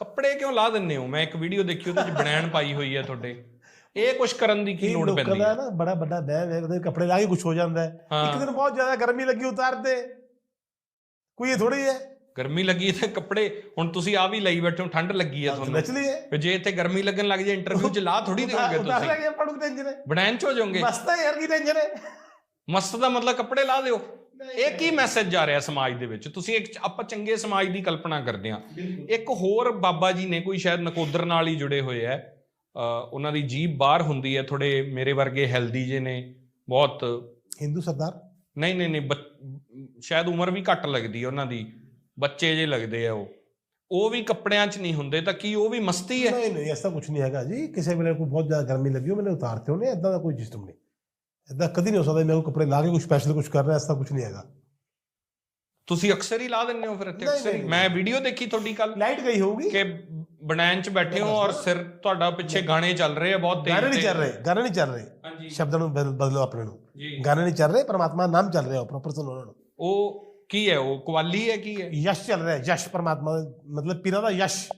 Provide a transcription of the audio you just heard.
ਕੱਪੜੇ ਕਿਉਂ ਲਾ ਦਿੰਨੇ ਹੋ? ਮੈਂ ਇੱਕ ਵੀਡੀਓ ਦੇਖੀ ਉਹਦੇ ਵਿੱਚ ਬਨੈਣ ਪਾਈ ਹੋਈ ਹੈ ਤੁਹਾਡੇ। ਇਹ ਕੁਝ ਕਰਨ ਦੀ ਕੀ ਲੋੜ ਪੈਂਦੀ ਹੈ? ਨਾ ਬੜਾ ਵੱਡਾ ਵਹਿਮ ਹੈ ਉਹਦੇ ਕੱਪੜੇ ਲਾ ਕੇ ਕੁਝ ਹੋ ਜਾਂਦਾ ਹੈ। ਇੱਕ ਦਿਨ ਬਹੁਤ ਜ਼ਿਆਦਾ ਗਰਮੀ ਲੱਗੀ ਉਤਾਰਦੇ। ਕੋਈ ਥੋੜੀ ਹੈ? ਗਰਮੀ ਲੱਗੀ ਤੇ ਕੱਪੜੇ ਹੁਣ ਤੁਸੀਂ ਆ ਵੀ ਲਈ ਬੈਠੇ ਹੋ ਠੰਡ ਲੱਗੀ ਹੈ ਤੁਹਾਨੂੰ। ਨਚਲੀ ਹੈ। ਜੇ ਇੱਥੇ ਗਰਮੀ ਲੱਗਣ ਲੱਗ ਜਾਏ ਇੰਟਰਵਿਊ ਚ ਲਾ ਥੋੜੀ ਉਤਾਰ ਤੁਸੀਂ। ਪੜੂ ਟੈਂਸ਼ਨ ਹੈ ਬਨੈਣ ਚ ਹੋ ਜਾਓਗੇ। ਮਸਤ ਹੈ ਯਾਰ ਕੀ ਟੈਂਸ਼ਨ ਹੈ? ਮਸਤ ਦਾ ਮਤਲਬ ਕੱਪੜੇ ਲਾ ਦਿਓ। ਇਹ ਕੀ ਮੈਸੇਜ ਜਾ ਰਿਹਾ ਸਮਾਜ ਦੇ ਵਿੱਚ? ਤੁਸੀਂ ਇੱਕ ਆਪਾਂ ਚੰਗੇ ਸਮਾਜ ਦੀ ਕਲਪਨਾ ਕਰਦੇ ਹਾਂ। ਇੱਕ ਹੋਰ ਬਾਬਾ ਜੀ ਨੇ ਕੋਈ ਸ਼ਾਇਦ ਨਕੋਦਰ ਨਾਲ ਹੀ ਜੁੜੇ ਹੋਏ ਐ ਉਹਨਾਂ ਦੀ ਜੀਬ ਬਾਹਰ ਹੁੰਦੀ ਹੈ ਥੋੜੇ ਮੇਰੇ ਵਰਗੇ ਹੈਲਦੀ ਜੇ ਨੇ ਬਹੁਤ ਹਿੰਦੂ ਸਰਦਾਰ? ਨਹੀਂ ਨਹੀਂ ਨਹੀਂ ਸ਼ਾਇਦ ਉਮਰ ਵੀ ਘੱਟ ਲੱਗਦੀ ਹੈ ਉਹਨਾਂ ਦੀ ਬੱਚੇ ਜੇ ਲੱਗਦੇ ਆ ਉਹ। ਉਹ ਵੀ ਕੱਪੜਿਆਂ 'ਚ ਨਹੀਂ ਹੁੰਦੇ ਤਾਂ ਕੀ ਉਹ ਵੀ ਮਸਤੀ ਹੈ? ਨਹੀਂ ਨਹੀਂ ਐਸਾ ਕੁਝ ਨਹੀਂ ਹੈਗਾ ਜੀ। ਕਿਸੇ ਵੇਲੇ ਕੋਈ ਬਹੁਤ ਜ਼ਿਆਦਾ ਗਰਮੀ ਲੱਗੀ ਹੋ ਮੈंने ਉਤਾਰਤੇ ਹੋਣੇ ਐਦਾਂ ਦਾ ਕੋਈ ਸਿਸਟਮ ਨਹੀਂ। ਐਦਾਂ ਕਦੀ ਨਹੀਂ ਹੋ ਸਕਦਾ ਮੈਂ ਉਹ ਕੱਪੜੇ ਲਾ ਕੇ ਕੋਈ ਸਪੈਸ਼ਲ ਕੁਝ ਕਰ ਰਿਹਾ ਐਸਾ ਕੁਝ ਨਹੀਂ ਹੈਗਾ। ਤੁਸੀਂ ਅਕਸਰ ਹੀ ਲਾ ਦਿੰਦੇ ਹੋ ਫਿਰ ਇੱਥੇ ਨਹੀਂ, ਅਕਸਰ ਹੀ। ਨਹੀਂ। ਮੈਂ ਵੀਡੀਓ ਦੇਖੀ ਤੁਹਾਡੀ ਕੱਲ ਲਾਈਟ ਗਈ ਹੋਊਗੀ। ਕਿ ਬਨੈਣ 'ਚ ਬੈਠੇ ਹੋ ਔਰ ਸਿਰ ਤੁਹਾਡਾ ਪਿੱਛੇ ਗਾਣੇ ਚੱਲ ਰਹੇ ਆ ਬਹੁਤ ਤੇਜ਼ ਗਾਣੇ ਨਹੀਂ। ਚੱਲ ਰਹੇ ਗਾਣੇ ਨਹੀਂ ਚੱਲ ਰਹੇ। ਹਾਂਜੀ। ਸ਼ਬਦਾਂ ਨੂੰ ਬਦਲ- ਬਦਲੋ ਆਪਣੇ ਨੂੰ। ਜੀ। ਗਾਣੇ ਨਹੀਂ ਚੱਲ ਰਹੇ ਪਰਮਾਤਮਾ ਦਾ ਨਾਮ ਚੱਲ ਰਿਹਾ ਪ੍ਰੋਪਰ ਸੁਣੋ ਉਹਨਾਂ ਨੂੰ। ਉਹ ਕੀ ਹੈ ਉਹ ਕਵਾਲੀ ਹੈ ਕੀ ਹੈ? ਯਸ਼ ਚੱਲ ਰਿਹਾ ਹੈ, ਯਸ਼ ਪਰਮਾਤਮਾ ਦਾ, ਮਤਲਬ ਪੀਰਾਂ ਦਾ ਯਸ਼।